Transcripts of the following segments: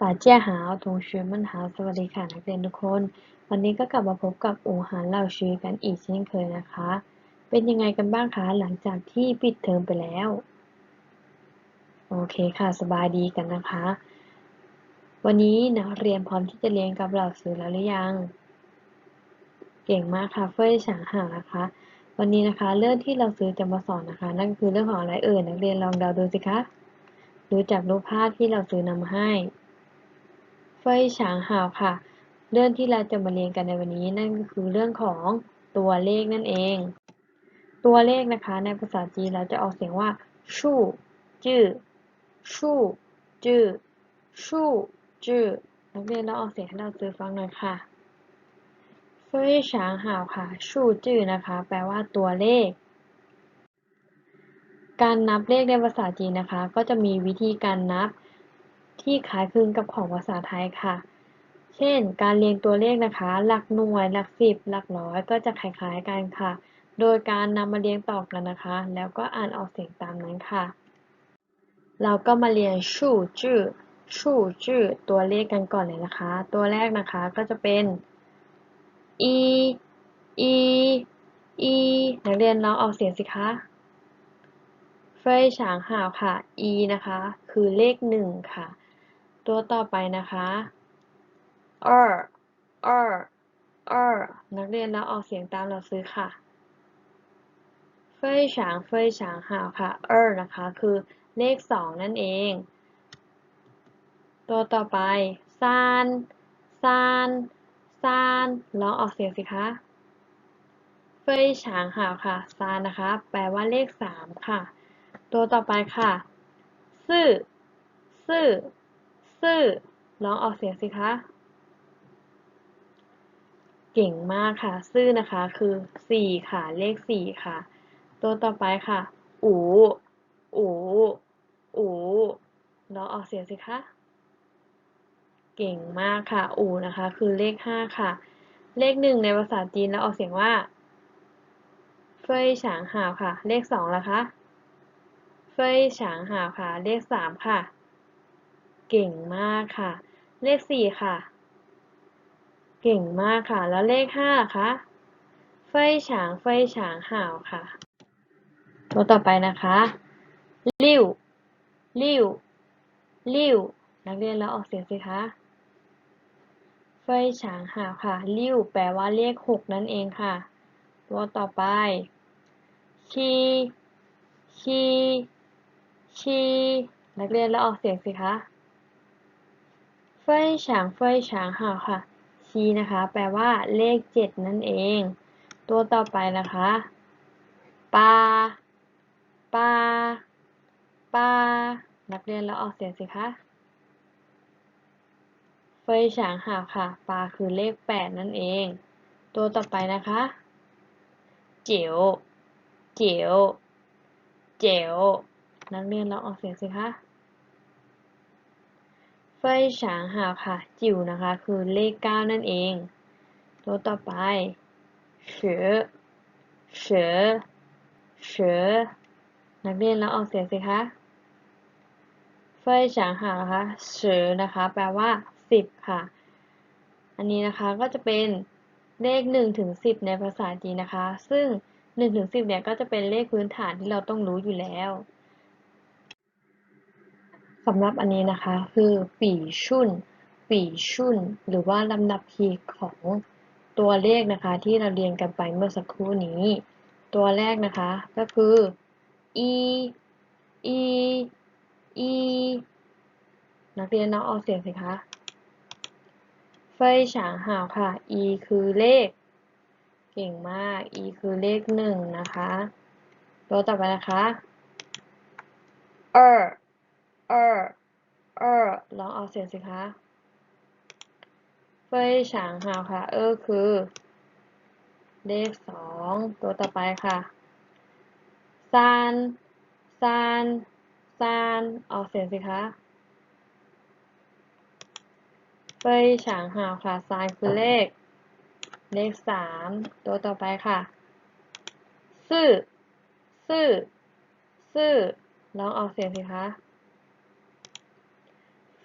ป่าเจี้ยหาวทงชุมันหาวสวัสดีค่ะนักเรียนทุกคน วันนี้ก็กลับมาพบกับอู่หานเหล่าชีกันอีกเช่นเคยนะคะ เป็นยังไงกันบ้างคะหลังจากที่ปิดเทอมไปแล้ว โอเคค่ะสบายดีกันนะคะ วันนี้นักเรียนพร้อมที่จะเรียนกับเหล่าสือแล้วหรือยัง เก่งมากค่ะเฟยฉางห่างนะคะ วันนี้นะคะเรื่องที่เราซื้อจะมาสอนนะคะ นั่นคือเรื่องของอะไรเอ่ยนักเรียนลองเดาดูสิคะดูจากรูปภาพที่เราซื้อนำให้ เฟยฉางหาวค่ะ เรื่องที่เราจะมาเรียนกันในวันนี้นั่นก็คือเรื่องของตัวเลขนั่นเอง ตัวเลขนะคะ ในภาษาจีนเราจะออกเสียงว่าชู่จื้อชู่จื้อชู่จื้อนักเรียนเราออกเสียงให้เราซื้อฟังหน่อยค่ะเฟยฉางหาวค่ะชู่จื้อนะคะ แปลว่าตัวเลข การนับเลขในภาษาจีนนะคะ ก็จะมีวิธีการนับ ที่คล้ายคลึงกับของภาษาไทยค่ะ เช่น การเรียงตัวเลขนะคะ หลักหน่วย หลักสิบ หลักร้อย ก็จะคล้ายๆกันค่ะ โดยการนำมาเรียงต่อกันนะคะ แล้วก็อ่านออกเสียงตามนั้นค่ะ เราก็มาเรียนชู่จื้อชู่จื้อตัวเลขกันก่อนเลยนะคะ ตัวแรกนะคะก็จะเป็น e e e นักเรียนลองออกเสียงสิคะเฟยฉางหาวค่ะ e นะคะ คือเลขหนึ่งค่ะ ตัวต่อไปนะคะเออเออเออนักเรียนแล้วออกเสียงตามเราซื้อค่ะเฟยฉางเฟยฉางหาวค่ะเออนะคะ คือเลขสองนั่นเอง ตัวต่อไปซานซานซานลองออกเสียงสิคะเฟยฉางหาวค่ะซานนะคะ แปลว่าเลขสามค่ะ ตัวต่อไปค่ะซื่อซื่อ ซื่อลองออกเสียงสิคะ เก่งมากค่ะ ซื่อนะคะ คือสี่ค่ะ เลขสี่ค่ะ ตัวต่อไปค่ะ อู อู อูลองออกเสียงสิคะ เก่งมากค่ะ อูนะคะ คือเลขห้าค่ะ เลขหนึ่งในภาษาจีนเราออกเสียงว่า เฟยฉางหาวค่ะ เลขสองละคะ เฟยฉางหาวค่ะ เลขสามค่ะ เก่งมากค่ะ เลขสี่ค่ะ เก่งมากค่ะ แล้วเลขห้าล่ะคะเฟยฉางเฟยฉางห่าวค่ะ ตัวต่อไปนะคะลิ่วลิ่วลิ่วนักเรียนแล้วออกเสียงสิคะเฟยฉางหาวค่ะ ลิ่วแปลว่าเลขหกนั่นเองค่ะ ตัวต่อไปชีชีชีนักเรียนแล้วออกเสียงสิคะ เฟยฉางเฟยฉางหาวค่ะ ชีนะคะ แปลว่าเลขเจ็ดนั่นเอง ตัวต่อไปนะคะปาปาปานักเรียนแล้วออกเสียงสิคะเฟยฉางหาวค่ะ ปาคือเลขแปดนั่นเอง ตัวต่อไปนะคะเจียวเจียวเจียวนักเรียนเราออกเสียงสิคะ ฟยฉางหาวค่ะ จิ๋วนะคะ คือเลขเก้านั่นเอง ตัวต่อไปเฉอเฉอเฉอนักเรียนเราออกเสียงสิคะเฟยฉางหาวนะคะเฉอนะคะ แปลว่าสิบค่ะ อันนี้นะคะก็จะเป็นเลขหนึ่งถึงสิบในภาษาจีนนะคะ ซึ่งหนึ่งถึงสิบเนี่ยก็จะเป็นเลขพื้นฐานที่เราต้องรู้อยู่แล้ว สำหรับอันนี้นะคะคือปีชุนปีชุนหรือว่าลำดับพีของตัวเลขนะคะ ที่เราเรียนกันไปเมื่อสักครู่นี้ ตัวแรกนะคะก็คือ e e e นักเรียนน้องออกเสียงสิคะเฟยฉางหาวค่ะ e คือเลข เก่งมาก e คือเลขหนึ่งนะคะ ตัวต่อไปนะคะ เออเออลองออกเสียงสิคะเฟยฉางหาวค่ะ เออคือ เลขสองตัวต่อไปค่ะซานซานซานออกเสียงสิคะเฟยฉางหาวค่ะซานคือเลข เลขสามตัวต่อไปค่ะซื่อซื่อซื่อลองออกเสียงสิคะ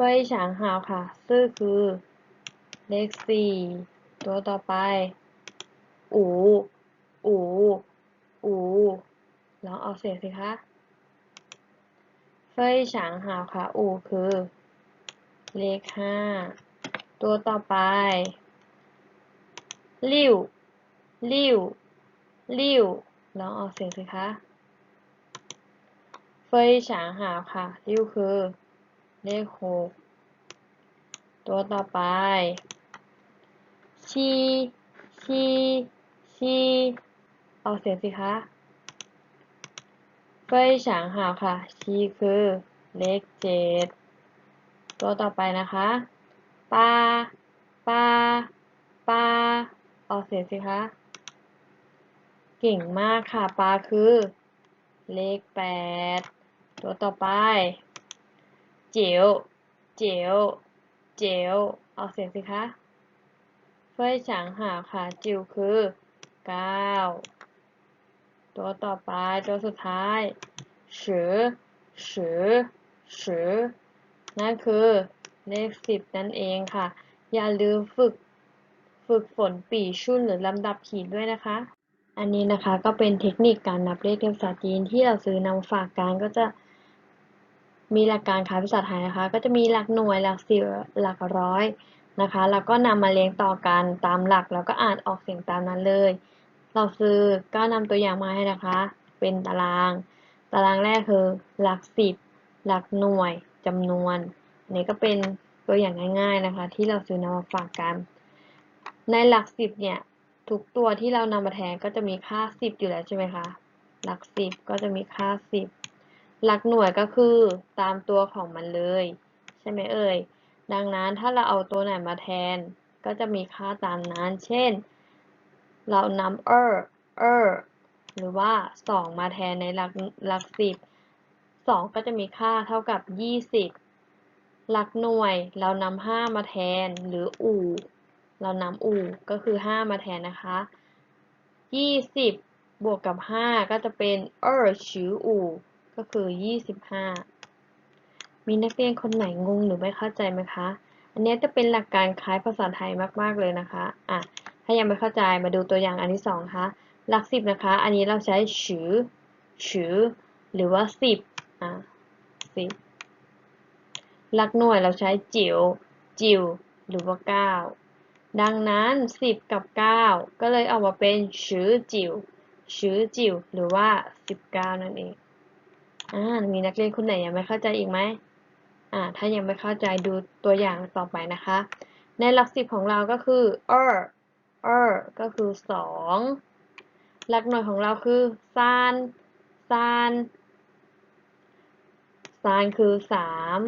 เฟยฉางหาวค่ะ ซื่อคือเลขสี่ตัวต่อไป อู อู อูลองออกเสียงสิคะเฟยฉางหาวค่ะ อูคือ เลขห้าตัวต่อไปลิ่วลิ่วลิ่วลองออกเสียงสิคะเฟยฉางหาวค่ะลิ่วคือ เลขหกตัวต่อไปชีชีชีออกเสียงสิคะเฟยฉางหาวค่ะ ชีคือเลขเจ็ดตัวต่อไปนะคะปาปาปาออกเสียงสิคะเก่งมากค่ะปาคือ เลขแปดตัวต่อไป เจียวเจียวเจียวออกเสียงสิคะเฟยฉางหาค่ะจิวคือเก้าตัวต่อไปตัวสุดท้ายสือสือสือนั่นคือเลขสิบนั่นเองค่ะ อย่าลืมฝึกฝึกฝนปีชุ่นหรือลำดับขีดด้วยนะคะ อันนี้นะคะก็เป็นเทคนิคการนับเลขเป็นภาษาจีนที่เราซื้อนำฝากกันก็จะ มีหลักการคล้ายภาษาไทยนะคะ ก็จะมีหลักหน่วยหลักสิบหลักร้อยนะคะ แล้วก็นำมาเรียงต่อกันตามหลักแล้วก็อ่านออกเสียงตามนั้นเลย เราซื้อก็นำตัวอย่างมาให้นะคะ เป็นตาราง ตารางแรกคือ หลักสิบหลักหน่วยจำนวนนนี้ก็เป็นตัวอย่างง่าย ๆนะคะ ที่เราซื้อนำมาฝากกัน ในหลักสิบเนี่ยทุกตัวที่เรานำมาแทนก็จะมีค่าสิบอยู่แล้วใช่ไหมคะหลักสิบก็จะมีค่าสิบ หลักหน่วยก็คือตามตัวของมันเลย ใช่ไหมเอ่ย ดังนั้นถ้าเราเอาตัวไหนมาแทน ก็จะมีค่าตามนั้น เช่น เรานำเออเออหรือว่าสองมาแทนในหลักหลักสิบสองก็จะมีค่าเท่ากับยี่สิบหลักหน่วยเรานำห้ามาแทนหรืออู่ เรานำอู่ก็คือห้ามาแทนนะคะยี่สิบบวกกับห้าก็จะเป็นเออชืออู่ ก็คือยี่สิบห้ามีนักเรียนคนไหนงงหรือไม่เข้าใจไหมคะ อันนี้จะเป็นหลักการคล้ายภาษาไทยมาก ๆ เลยนะคะ อะ ถ้ายังไม่เข้าใจมาดูตัวอย่างอันที่สองคะหลักสิบนะคะ อันนี้เราใช้ชือชือหรือว่าสิบอะสิบหลักหน่วยเราใช้จิ๋วจิ๋วหรือว่าเก้าดังนั้นสิบกับเก้าก็เลยออกมาเป็นชือจิ๋วชือจิ๋วหรือว่าสิบเก้านั่นเอง อ่ามีนักเรียนคนไหนยังไม่เข้าใจอีกไหมอ่าถ้ายังไม่เข้าใจดูตัวอย่างต่อไปนะคะ ในหลักสิบของเราก็คือเออเออก็คือสองหลักหน่วยของเราคือซานซานซานคือสาม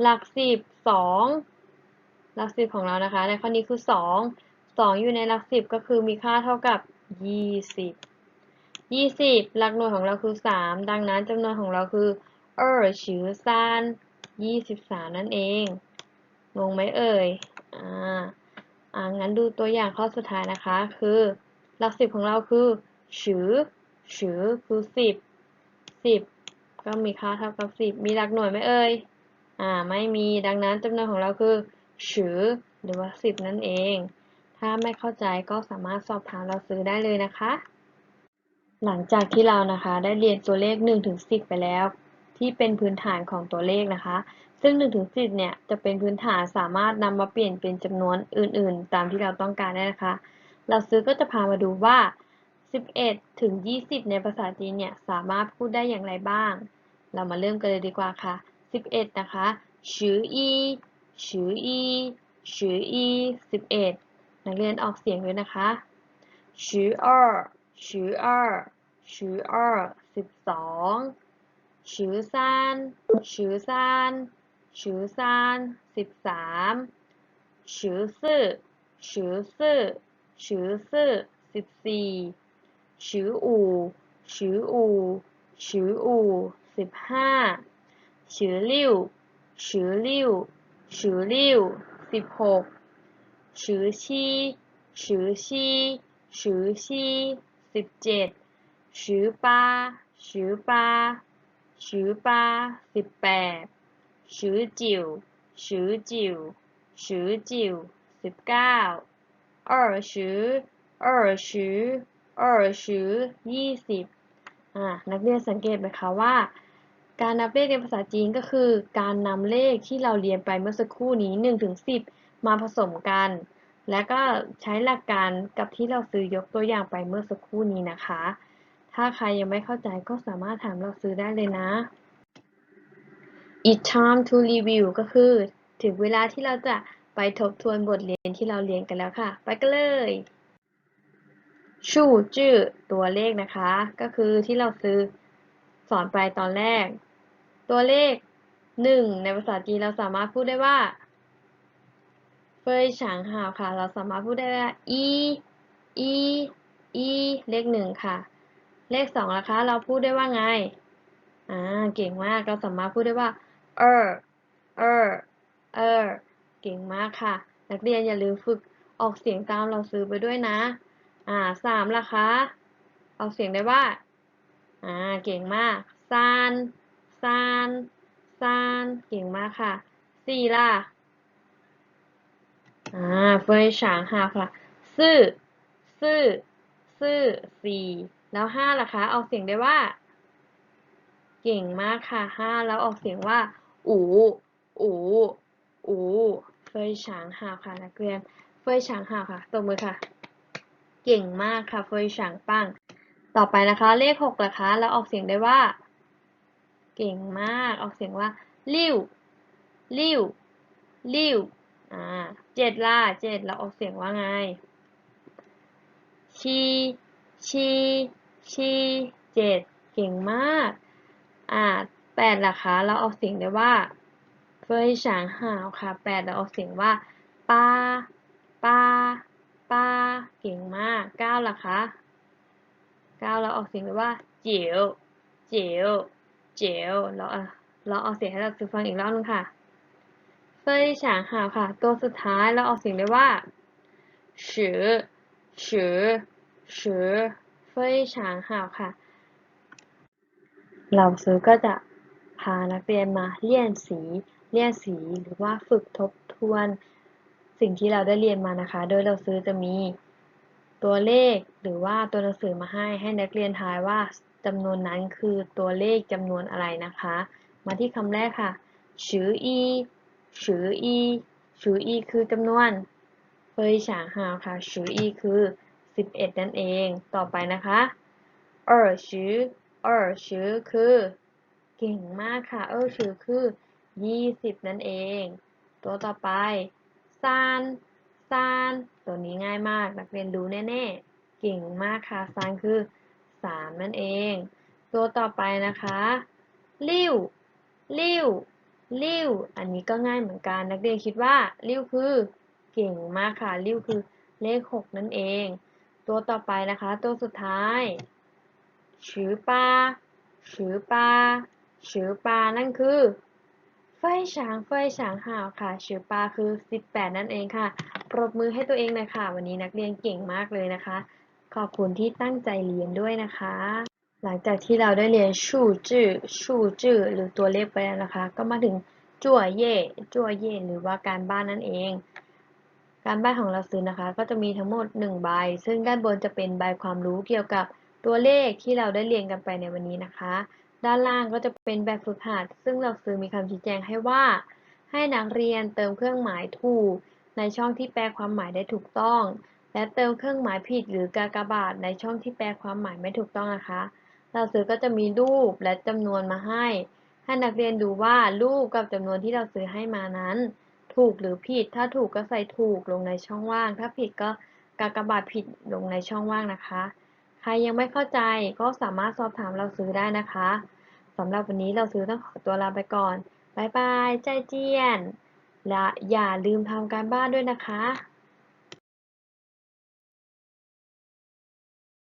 หลักสิบสองหลักสิบของเรานะคะ ในข้อนี้คือสองสองอยู่ในหลักสิบก็คือมีค่าเท่ากับยี่สิบ ยี่สิบหลักหน่วยของเราคือสามดังนั้นจำนวนของเราคือเออชือซานยี่สิบสามนั่นเองงงไหมเอ่ยอ่าอ่างั้นดูตัวอย่างข้อสุดท้ายนะคะ คือหลักสิบของเราคือชือชือคือสิบสิบก็มีค่าเท่ากับสิบมีหลักหน่วยไหมเอ่ยอ่าไม่มีดังนั้นจำนวนของเราคือชือหรือว่าสิบนั่นเอง ถ้าไม่เข้าใจก็สามารถสอบถามเราซื้อได้เลยนะคะ หลังจากที่เรานะคะ ได้เรียนตัวเลข1ถึง10 ไปแล้ว ที่เป็นพื้นฐานของตัวเลขนะคะ ซึ่ง1ถึง10 เนี่ยจะเป็นพื้นฐานสามารถนำมาเปลี่ยนเป็นจำนวนอื่น ๆ ตามที่เราต้องการได้นะคะ เราซื้อก็จะพามาดูว่า 11 ถึง 20 ในภาษาจีนเนี่ยสามารถพูดได้อย่างไรบ้าง เรามาเริ่มกันเลยดีกว่าค่ะ 11 นะคะชืออีชืออีชืออี11 นักเรียนออกเสียงด้วยนะคะชือ二ชือ二 ชื่ออ้อสิบสองชื่อซานชื่อซานชื่อซานสิบสามชื่อซื่อชื่อซื่อชื่อซื่อสิบสี่ชื่ออูชื่ออูชื่ออูสิบห้าชื่อลิ่วชื่อลิ่วชื่อลิ่วสิบหกชื่อชีชื่อชีชื่อชีสิบเจ็ด 九 十九十九สิบเก้า二十二十二十ยี่สิบอ่านักเรียนสังเกตไหมคะว่า การนับเลขในภาษาจีนก็คือ การนำเลขที่เราเรียนไปเมื่อสักครู่นี้1ถึง10 มาผสมกัน และก็ใช้หลักการกับที่เราซื้อยกตัวอย่างไปเมื่อสักครู่นี้นะคะ ถ้าใครยังไม่เข้าใจก็สามารถถามเราซื้อได้เลยนะ It's time to review ก็คือถึงเวลาที่เราจะไปทบทวนบทเรียนที่เราเรียนกันแล้วค่ะ ไปกันเลยชูจื้อตัวเลขนะคะ ก็คือที่เราซื้อสอนไปตอนแรก ตัวเลขหนึ่งในภาษาจีนเราสามารถพูดได้ว่าเฟยฉางหาวค่ะ เราสามารถพูดได้ว่าอีอีอีเลขหนึ่งค่ะ เลขสองนะคะ เราพูดได้ว่าไง อ่า เก่งมาก เราสามารถพูดได้ว่า เออ เออ เออ เก่งมากค่ะ นักเรียนอย่าลืมฝึกออกเสียงตามเราซื้อไปด้วยนะ อ่าสามล่ะคะ ออกเสียงได้ว่า อ่า เก่งมากซานซานซานเก่งมากค่ะสี่ล่ะ อ่าเฟยฉางหาค่ะซื่อซื่อซื่อสี่ แล้วห้าล่ะคะ ออกเสียงได้ว่า เก่งมากค่ะห้าแล้วออกเสียงว่า อูอูอูเฟยฉางหาค่ะนักเรียนเฟยฉางหาค่ะตบมือค่ะ เก่งมากค่ะเฟยฉางปังต่อไปนะคะ เลขหกล่ะคะแล้วออกเสียงได้ว่า เก่งมากออกเสียงว่าลิ้วลิ้วลิ้วอ่าเจ็ดล่ะเจ็ดเราออกเสียงว่าไงชีชี ชีเจ็ดเก่งมาก อ่าแปดล่ะคะ เราออกเสียงได้ว่าเฟยฉางหาวค่ะแปดเราออกเสียงว่าป้าป้าป้าเก่งมากเก้าล่ะคะเก้าเราออกเสียงได้ว่าเจียวเจียวเจียวเราเราออกเสียงให้เราฟังอีกรอบนึงค่ะเฟยฉางหาวค่ะ ตัวสุดท้ายเราออกเสียงได้ว่าสือสือสือ เฟยฉางหาวค่ะเราซื้อก็จะพานักเรียนมาเลี่ยนสีเลี่ยนสีหรือว่าฝึกทบทวน สิ่งที่เราได้เรียนมานะคะ โดยเราซื้อจะมีตัวเลขหรือว่าตัวหนังสือมาให้ให้นักเรียนทายว่าจำนวนนั้นคือตัวเลขจำนวนอะไรนะคะ มาที่คำแรกค่ะชืออีชืออีชืออีคือจำนวนเฟยฉางหาวค่ะชืออีคือ 11 นั่นเอง ต่อไปนะคะเออชือเออชือคือ เก่งมากค่ะเออชือคือ 20 นั่นเอง ตัวต่อไปซานซานตัวนี้ง่ายมากนักเรียนรู้แน่ๆ เก่งมากค่ะซานคือ 3 นั่นเอง ตัวต่อไปนะคะลิ้วลิ้วลิ้วอันนี้ก็ง่ายเหมือนกัน นักเรียนคิดว่าลิ้วคือ เก่งมากค่ะลิ้วคือเลข 6 นั่นเอง ตัวต่อไปนะคะ ตัวสุดท้ายชือปลาชือปลาชือปลานั่นคือเฟยฉางเฟยฉางหาวค่ะชือปลาคือ 18 นั่นเองค่ะปรบมือให้ตัวเองหน่อยค่ะ วันนี้นักเรียนเก่งมากเลยนะคะ ขอบคุณที่ตั้งใจเรียนด้วยนะคะ หลังจากที่เราได้เรียนชู่จื้อชู่จื้อหรือตัวเลขไปแล้วนะคะ ก็มาถึงจั่วเย่จั่วเย่หรือว่าการบ้านนั่นเอง การบ้านของเราซื้อนะคะ ก็จะมีทั้งหมด1ใบ ซึ่งด้านบนจะเป็นใบความรู้เกี่ยวกับตัวเลขที่เราได้เรียนกันไปในวันนี้นะคะ ด้านล่างก็จะเป็นแบบฝึกหัด ซึ่งเราซื้อมีคำชี้แจงให้ว่า ให้นักเรียนเติมเครื่องหมายถูก ในช่องที่แปลความหมายได้ถูกต้อง และเติมเครื่องหมายผิดหรือกากบาทในช่องที่แปลความหมายไม่ถูกต้องนะคะ เราซื้อก็จะมีรูปและจำนวนมาให้ ให้นักเรียนดูว่ารูปกับจำนวนที่เราซื้อให้มานั้น ถูกหรือผิด ถ้าถูกก็ใส่ถูกลงในช่องว่าง ถ้าผิดก็กากบาทผิดลงในช่องว่างนะคะ ใครยังไม่เข้าใจก็สามารถสอบถามเราซื้อได้นะคะสำหรับวันนี้เราซื้อต้องขอตัวลาไปก่อนบายบายใจเจียนและอย่าลืมทำการบ้านด้วยนะคะ